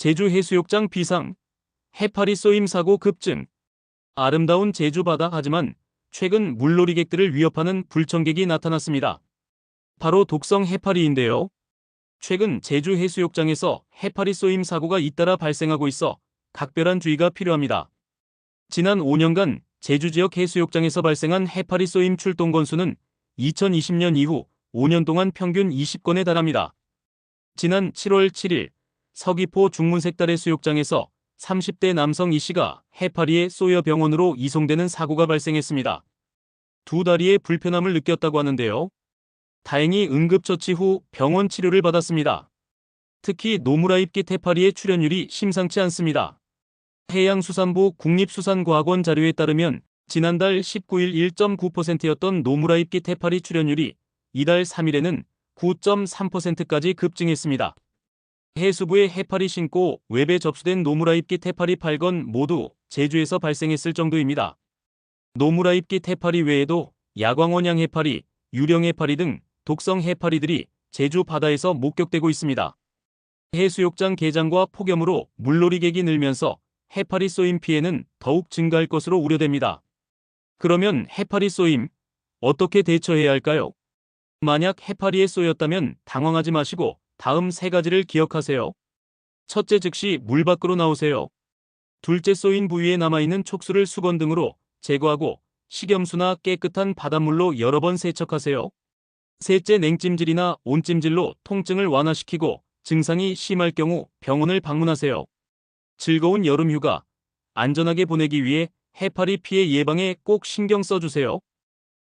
제주 해수욕장 비상, 해파리 쏘임 사고 급증. 아름다운 제주 바다 하지만 최근 물놀이객들을 위협하는 불청객이 나타났습니다. 바로 독성 해파리인데요. 최근 제주 해수욕장에서 해파리 쏘임 사고가 잇따라 발생하고 있어 각별한 주의가 필요합니다. 지난 5년간 제주 지역 해수욕장에서 발생한 해파리 쏘임 출동 건수는 2020년 이후 5년 동안 평균 20건에 달합니다. 지난 7월 7일 서귀포 중문색달해 수욕장에서 30대 남성 이씨가 해파리에 쏘여 병원으로 이송되는 사고가 발생했습니다. 두 다리에 불편함을 느꼈다고 하는데요. 다행히 응급처치 후 병원 치료를 받았습니다. 특히 노무라입깃 해파리의 출현율이 심상치 않습니다. 해양수산부 국립수산과학원 자료에 따르면 지난달 19일 1.9%였던 노무라입깃 해파리 출현율이 이달 3일에는 9.3%까지 급증했습니다. 해수부에 해파리 신고 웹에 접수된 노무라입깃 해파리 8건 모두 제주에서 발생했을 정도입니다. 노무라입깃 해파리 외에도 야광원양 해파리, 유령 해파리 등 독성 해파리들이 제주 바다에서 목격되고 있습니다. 해수욕장 개장과 폭염으로 물놀이객이 늘면서 해파리 쏘임 피해는 더욱 증가할 것으로 우려됩니다. 그러면 해파리 쏘임 어떻게 대처해야 할까요? 만약 해파리에 쏘였다면 당황하지 마시고 다음 세 가지를 기억하세요. 첫째 즉시 물 밖으로 나오세요. 둘째 쏘인 부위에 남아있는 촉수를 수건 등으로 제거하고 식염수나 깨끗한 바닷물로 여러 번 세척하세요. 셋째 냉찜질이나 온찜질로 통증을 완화시키고 증상이 심할 경우 병원을 방문하세요. 즐거운 여름 휴가 안전하게 보내기 위해 해파리 피해 예방에 꼭 신경 써주세요.